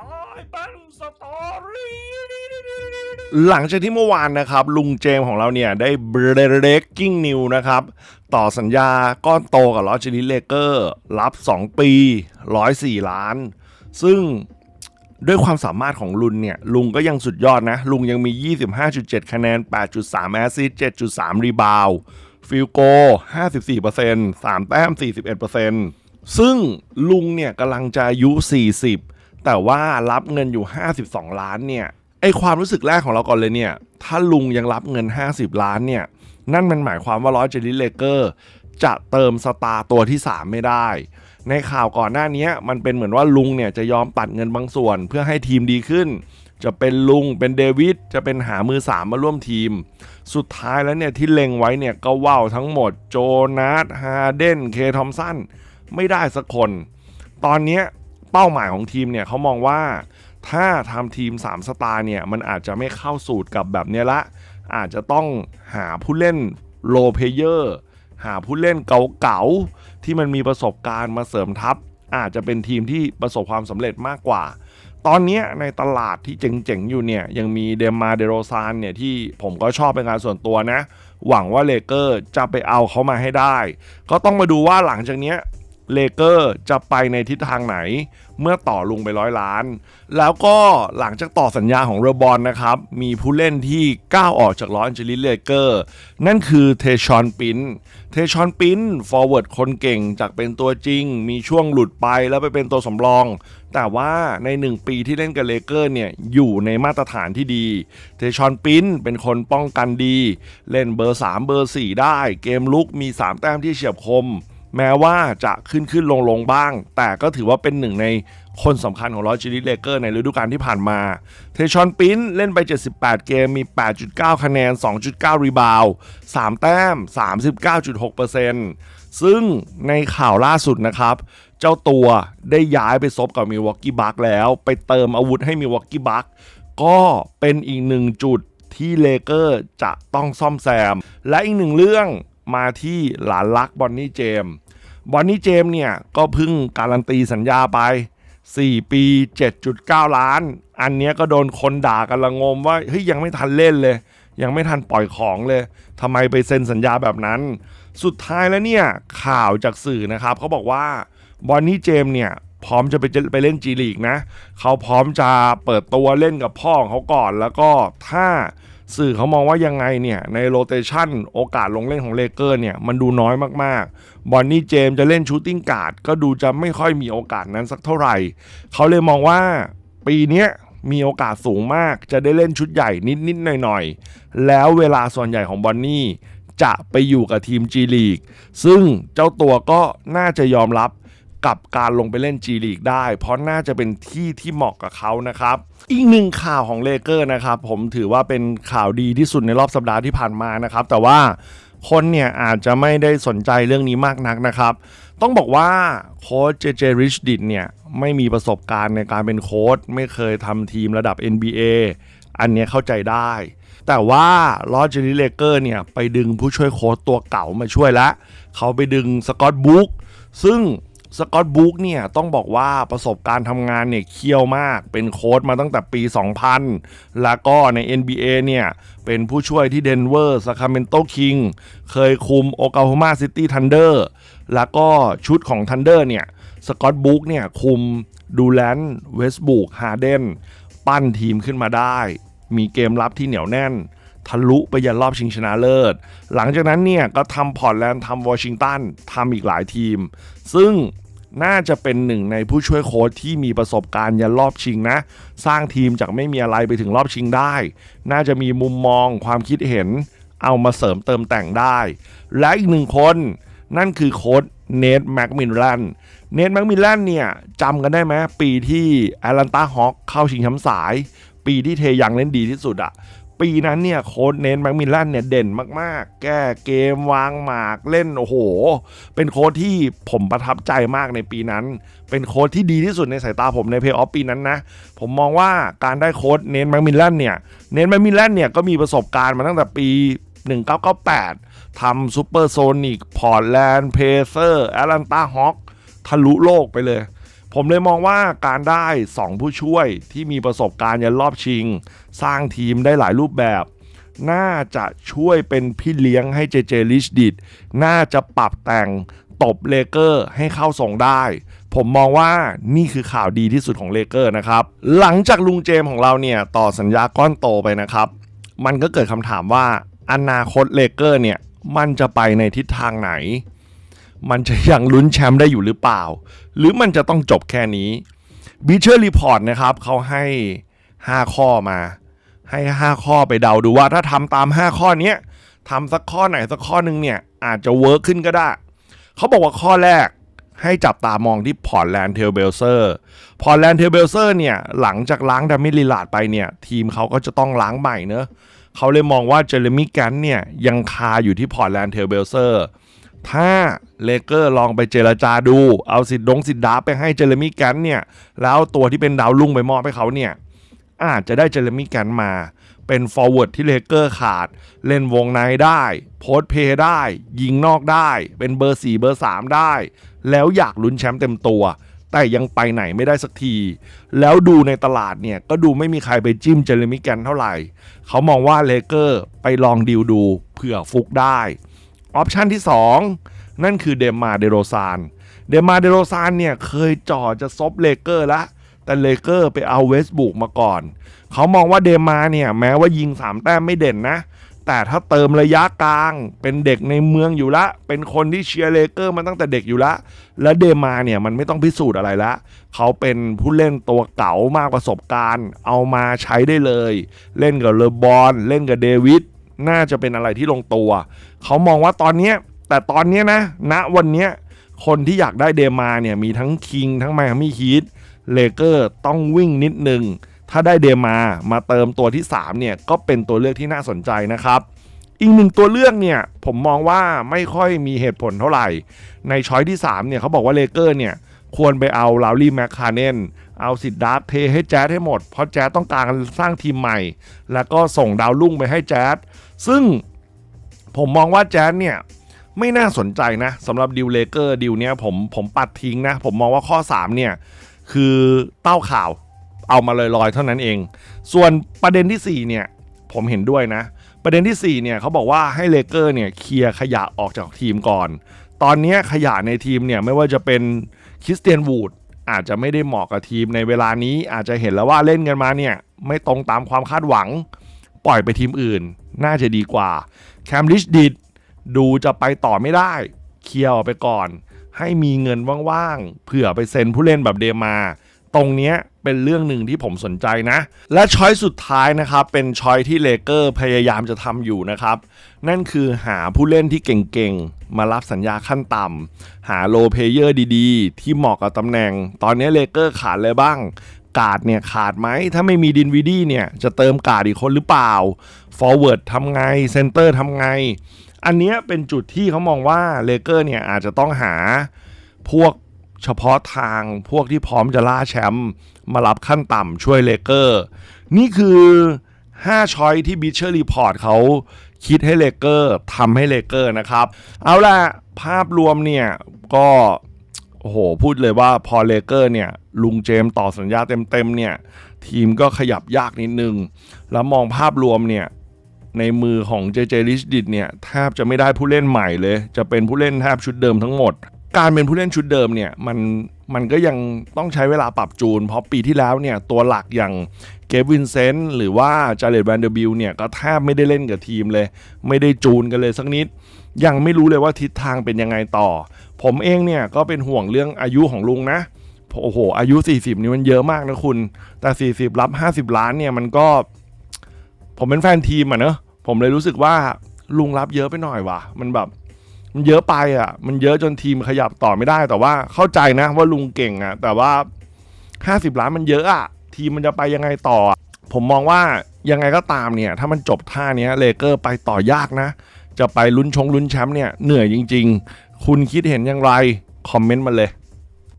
ตายเป็นสตอรี่หลังจากที่เมื่อวานนะครับ ลุงเจมของเราเนี่ย ได้ breaking news นะครับ ต่อสัญญาก้อนโตกับลอจิลิเลเกอร์ รับ 2 ปี 104 ล้าน ซึ่งด้วยความสามารถของลุนเนี่ย ลุงก็ยังสุดยอดนะ ลุงยังมี 25.7 คะแนน 8.3 แอสซิส7.3 รีบาวฟิลโก 54% 3 แต้ม 41%ซึ่งลุงเนี่ยกำลังจะอายุ 40 แต่ว่ารับเงินอยู่ 52 ล้านเนี่ยไอความรู้สึกแรกของเราก่อนเลยเนี่ย ถ้าลุงยังรับเงิน 50 ล้านเนี่ย นั่นมันหมายความว่าลอเจลิเลเกอร์จะเติมสตาร์ตัวที่ 3 ไม่ได้ ในข่าวก่อนหน้านี้มันเป็นเหมือนว่าลุงเนี่ยจะยอมตัดเงินบางส่วนเพื่อให้ทีมดีขึ้น จะเป็นลุงเป็นเดวิดจะเป็นหามือสามมาร่วมทีม สุดท้ายแล้วเนี่ยที่เล็งไว้เนี่ยก็ว่าวทั้งหมดโจนาธฮาเดนเคทอมสันไม่ได้สักคน ตอนนี้ เป้าหมายของทีมเนี่ยเขามองว่าถ้าทำทีม 3 สตาร์เนี่ย มันอาจจะไม่เข้าสูตรกับแบบเนี้ยละ อาจจะต้องหาผู้เล่นโลเพเยอร์หาผู้เล่นเก่าๆ ที่มันมีประสบการณ์มาเสริมทัพ อาจจะเป็นทีมที่ประสบความสำเร็จมากกว่า ตอนนี้ในตลาดที่เจ๋งๆ อยู่เนี่ย ยังมีเดมาเดโรซานเนี่ยที่ผมก็ชอบเป็นการส่วนตัวนะ หวังว่าเลเกอร์จะไปเอาเขามาให้ได้ ก็ต้องมาดูว่าหลังจากนี้เลเกอร์จะไปในทิศทางไหน เมื่อต่อลุงไปร้อยล้าน แล้วก็หลังจากต่อสัญญาของเรบอลนะครับ มีผู้เล่นที่ก้าวออกจากลอสแอนเจลิสเลเกอร์นั่นคือเทชอนปินเทชอนปินฟอร์เวิร์ดคนเก่งจากเป็นตัวจริง มีช่วงหลุดไปแล้วไปเป็นตัวสำรอง แต่ว่าใน 1 ปีที่เล่นกับเลเกอร์เนี่ย อยู่ในมาตรฐานที่ดี เทชอนปินเป็นคนป้องกันดี เล่นเบอร์ 3 เบอร์ 4 ได้ เกมลุกมี 3 แต้มที่เฉียบคม แม้ว่าจะขึ้นขึ้นลงลงบ้าง แต่ก็ถือว่าเป็นหนึ่งในคนสำคัญของลอจิลิเลเกอร์ในฤดูกาลที่ผ่านมา เทชอนปิ้นเล่นไป 78 เกมมี 8.9 คะแนน 2.9 รีบาว3แต้ม 39.6%ซึ่งในข่าวล่าสุดนะครับ เจ้าตัวได้ย้ายไปซบกับมิวอกกี้บัคแล้ว ไปเติมอาวุธให้มิวอกกี้บัคก็เป็นอีกหนึ่งจุดที่เลเกอร์จะต้องซ่อมแซม และอีกหนึ่งเรื่องมาที่หลานรักบอนนี่เจมส์ บอนนี่เจมส์เนี่ยก็เพิ่งการันตีสัญญาไป 4 ปี 7.9 ล้าน อันเนี้ยก็โดนคนด่ากันละงมว่าเฮ้ยยังไม่ทันเล่นเลย ยังไม่ทันปล่อยของเลยทำไมไปเซ็นสัญญาแบบนั้น สุดท้ายแล้วเนี่ยข่าวจากสื่อนะครับเขาบอกว่าบอนนี่เจมส์เนี่ยพร้อมจะไปเจไปเล่นจีลีกนะ เขาพร้อมจะเปิดตัวเล่นกับพ่อของเขาก่อน แล้วก็ถ้า สื่อเขามองว่ายังไงเนี่ย ในโรเตชันโอกาสลงเล่นของเลเกอร์เนี่ย มันดูน้อยมากๆ บอนนี่เจมส์จะเล่นชูตติ้งการ์ดก็ดูจะไม่ค่อยมีโอกาสนั้นสักเท่าไหร่ เขาเลยมองว่าปีนี้มีโอกาสสูงมาก จะได้เล่นชุดใหญ่นิด ๆ หน่อย ๆ แล้วเวลาส่วนใหญ่ของบอนนี่จะไปอยู่กับทีมจีลีกซึ่งเจ้าตัวก็น่าจะยอมรับ กับการลงไปเล่น G League ได้ เพราะน่าจะเป็นที่ที่เหมาะกับเขานะครับ อีกหนึ่งข่าวของเลเกอร์นะครับ ผมถือว่าเป็นข่าวดีที่สุดในรอบสัปดาห์ที่ผ่านมานะครับ แต่ว่าคนเนี่ยอาจจะไม่ได้สนใจเรื่องนี้มากนักนะครับ ต้องบอกว่าโค้ชเจเจริชดิดเนี่ยไม่มีประสบการณ์ในการเป็นโค้ชไม่เคยทำทีมระดับ NBA อันนี้เข้าใจได้ แต่ว่าลอจิลิเลเกอร์เนี่ยไปดึงผู้ช่วยโค้ชตัวเก่ามาช่วยแล้วเขาไปดึงสกอตบุ๊กซึ่ง สกอตบุ๊กเนี่ยต้องบอกว่าประสบการณ์ทำงานเนี่ยเคี่ยวมาก เป็นโค้ดมาตั้งแต่ปี 2000 แล้วก็ใน NBA เนี่ยเป็นผู้ช่วยที่เดนเวอร์ซาคาเมนโตคิงเคยคุมโอกาโฮมาซิตี้ทันเดอร์แล้วก็ชุดของทันเดอร์เนี่ยสกอตบุ๊กเนี่ยคุมดูแลนเวสบุกฮาเดนปั้นทีมขึ้นมาได้ มีเกมรับที่เหนียวแน่น ทะลุไปยันรอบชิงชนะเลิศ หลังจากนั้นเนี่ยก็ทำพอร์ตแลนด์ทำวอชิงตันทำอีกหลายทีม ซึ่ง น่าจะเป็นหนึ่งในผู้ช่วยโค้ชที่มีประสบการณ์ยันรอบชิงนะ สร้างทีมจากไม่มีอะไรไปถึงรอบชิงได้ น่าจะมีมุมมองความคิดเห็น เอามาเสริมเติมแต่งได้ และอีกหนึ่งคน นั่นคือโค้ชเนทแม็กมิลแลนเนทแม็กมิลแลนเนี่ยจำกันได้ไหมปีที่แอตแลนตาฮอคเข้าชิงแชมป์สาย ปีที่เทยังเล่นดีที่สุดอะ ปีนั้นเนี่ยโค้ชเนทแม็กมิลแลนเนี่ยเด่นมาก ๆ แก้เกมวางหมากเล่นโอ้โห เป็นโค้ชที่ผมประทับใจมากในปีนั้น เป็นโค้ชที่ดีที่สุดในสายตาผมในเพย์ออฟปีนั้นนะ ผมมองว่าการได้โค้ชเนทแม็กมิลแลนเนี่ย เนทแม็กมิลแลนเนี่ยก็มีประสบการณ์มาตั้งแต่ปี 1998 ทำซูเปอร์โซนิก พอร์ตแลนด์ เพเซอร์แอตแลนตาฮอคทะลุโลกไปเลย ผมเลยมองว่าการได้ 2 ผู้ช่วยที่มีประสบการณ์ยันรอบชิง สร้างทีมได้หลายรูปแบบ น่าจะช่วยเป็นพี่เลี้ยงให้เจเจลิชดิดน่าจะปรับแต่งตบเลเกอร์ให้เข้าส่งได้ ผมมองว่านี่คือข่าวดีที่สุดของเลเกอร์นะครับ หลังจากลุงเจมของเราเนี่ย ต่อสัญญาก้อนโตไปนะครับ มันก็เกิดคำถามว่าอนาคตเลเกอร์เนี่ย มันจะไปในทิศทางไหน มันจะยังลุ้นแชมป์ได้อยู่หรือเปล่า หรือมันจะต้องจบแค่นี้บิเชอร์รีพอร์ตนะครับเขาให้ 5 ข้อมา ให้ 5 ข้อไปเดาดูว่าถ้าทำตาม 5 ข้อนี้ทำสักข้อไหนสักข้อหนึ่งเนี่ย อาจจะเวิร์กขึ้นก็ได้ เขาบอกว่าข้อแรกให้จับตามองที่พอร์ตแลนด์เทลเบลเซอร์พอร์ตแลนด์เทลเบลเซอร์เนี่ย หลังจากล้างดามิลิลาดไปเนี่ย ทีมเขาก็จะต้องล้างใหม่เนอะเขาเลยมองว่าเจเรมี่แกนเนี่ยยังคาอยู่ที่พอร์ตแลนด์เทลเบลเซอร์ ถ้าเลเกอร์ลองไปเจรจาดู เอาสิทธิ์ดงสิทธิ์ดาไปให้เจเรมี่แกนเนี่ย แล้วตัวที่เป็นดาวรุ่งไปมอบให้เขาเนี่ย อาจจะได้เจเรมี่แกนมา เป็นฟอร์เวิร์ดที่เลเกอร์ขาด เล่นวงในได้ โพสเพย์ได้ ยิงนอกได้ เป็นเบอร์ 4 เบอร์ 3 ได้ แล้วอยากลุ้นแชมป์เต็มตัว แต่ยังไปไหนไม่ได้สักที แล้วดูในตลาดเนี่ย ก็ดูไม่มีใครไปจิ้มเจเรมี่แกนเท่าไหร่ เขามองว่าเลเกอร์ไปลองดีลดูเผื่อฟุกได้ ออปชันที่ 2 นั่นคือเดมาเดโรซานเดมาเดโรซานเนี่ยเคยจ่อจะซบเลเกอร์ละแต่เลเกอร์ไปเอาเวสบุกมาก่อน เขามองว่าเดมาเนี่ยแม้ว่ายิง 3 แต้มไม่เด่นนะ แต่ถ้าเติมระยะกลาง เป็นเด็กในเมืองอยู่ละ เป็นคนที่เชียร์เลเกอร์มาตั้งแต่เด็กอยู่ละ และเดมาเนี่ยมันไม่ต้องพิสูจน์อะไรละ เขาเป็นผู้เล่นตัวเก๋ามากประสบการณ์ เอามาใช้ได้เลย เล่นกับเลบอน เล่นกับเดวิด น่าจะเป็นอะไรที่ลงตัว เขามองว่าตอนเนี้ยแต่ตอนเนี้ยนะณวันเนี้ยคนที่อยากได้เดมาเนี่ยมีทั้งคิงทั้งไมอามี่ฮีทเลเกอร์ต้องวิ่งนิดนึง ถ้าได้เดมามาเติมตัวที่ 3 เนี่ย ก็เป็นตัวเลือกที่น่าสนใจนะครับ อีกหนึ่งตัวเลือกเนี่ย ผมมองว่าไม่ค่อยมีเหตุผลเท่าไหร่ ในช้อยที่ 3 เนี่ยเขาบอกว่าเลเกอร์เนี่ย ควรไปเอาลาวลี่แมคคาเนนเอาสิทธิ์ดาร์เทให้แจ๊ดให้หมด เพราะแจ๊ดต้องการสร้างทีมใหม่ แล้วก็ส่งดาวรุ่งไปให้แจ๊ดซึ่ง ผมมองว่าแจ๊ดเนี่ยไม่น่าสนใจนะสำหรับดิวเลเกอร์ดิวเนี้ยผมผมปัดทิ้งนะ ผมมองว่าข้อ 3 เนี่ย คือเต้าข่าวเอามาลอยๆ เท่านั้นเอง ส่วนประเด็นทีสี่ 4 เนี่ย ผมเห็นด้วยนะ ประเด็นที่ 4 เนี่ยเขาบอกว่าให้เลเกอร์เนี่ยเคลียร์ขยะออกจากทีมก่อน ตอนนี้ขยะในทีมเนี่ยไม่ว่าจะเป็นคริสเตียนวูดอาจจะไม่ได้เหมาะกับทีมในเวลานี้อาจจะเห็นแล้วว่าเล่นกันมาเนี่ย ไม่ตรงตามความคาดหวัง ปล่อยไปทีมอื่น น่าจะดีกว่า แคมริชดิดดูจะไปต่อไม่ได้ เคลียร์ออกไปก่อน ให้มีเงินว่างๆ เผื่อไปเซ็นผู้เล่นแบบเดมา ตรงนี้เป็นเรื่องหนึ่งที่ผมสนใจนะ และช้อยสุดท้ายนะครับ เป็นช้อยที่เลเกอร์พยายามจะทำอยู่นะครับ นั่นคือหาผู้เล่นที่เก่งๆ มารับสัญญาขั้นต่ำหาโลเพเยอร์ดีๆ ที่เหมาะกับตำแหน่ง ตอนนี้เลเกอร์ขาดเลยบ้าง กาดเนี่ยขาดไหม ถ้าไม่มีดินวีดี้เนี่ยจะเติมกาดอีกคนหรือเปล่าฟอร์เวิร์ดทำไงเซนเตอร์ทำไง อันนี้เป็นจุดที่เขามองว่าเลเกอร์เนี่ยอาจจะต้องหาพวกเฉพาะทางพวกที่พร้อมจะล่าแชมป์มารับขั้นต่ำช่วยเลเกอร์ นี่คือ 5 ช้อยที่บิชเชอร์รีพอร์ตเขาคิดให้เลเกอร์ทำให้เลเกอร์นะครับ เอาล่ะ ภาพรวมเนี่ยก็ โอ้โห พูดเลยว่าพอเลเกอร์เนี่ย ลุงเจมส์ต่อสัญญาเต็มๆเนี่ย ทีมก็ขยับยากนิดนึง แล้วมองภาพรวมเนี่ย ในมือของเจเจลิชดิดเนี่ย แทบจะไม่ได้ผู้เล่นใหม่เลย จะเป็นผู้เล่นแทบชุดเดิมทั้งหมด การเป็นผู้เล่นชุดเดิมเนี่ย มัน มันก็ยังต้องใช้เวลาปรับจูน เพราะปีที่แล้วเนี่ยตัวหลักอย่างเกฟวินเซนต์หรือว่าจาเลตแวนเดอร์บิลเนี่ยก็แทบไม่ได้เล่นกับทีมเลย ไม่ได้จูนกันเลยสักนิด ยังไม่รู้เลยว่าทิศทางเป็นยังไงต่อ ผมเองเนี่ยก็เป็นห่วงเรื่องอายุของลุงนะโอ้โห อายุ 40 นี่มันเยอะมากนะคุณ แต่ 40 รับ 50 ล้านเนี่ยมันก็ ผมเป็นแฟนทีมอะเนอะผมเลยรู้สึกว่าลุงรับเยอะไปหน่อยว่ะ มันแบบ มันเยอะไปอะ มันเยอะจนทีมขยับต่อไม่ได้ แต่ว่าเข้าใจนะว่าลุงเก่งอะ แต่ว่า50ล้านมันเยอะอะ ทีมมันจะไปยังไงต่อ ผมมองว่ายังไงก็ตามเนี่ย ถ้ามันจบท่าเนี้ยเลเกอร์ไปต่อยากนะ จะไปลุ้นชงลุ้นแชมป์เนี่ยเหนื่อยจริง ๆ คุณคิดเห็นอย่างไร คอมเมนต์มาเลย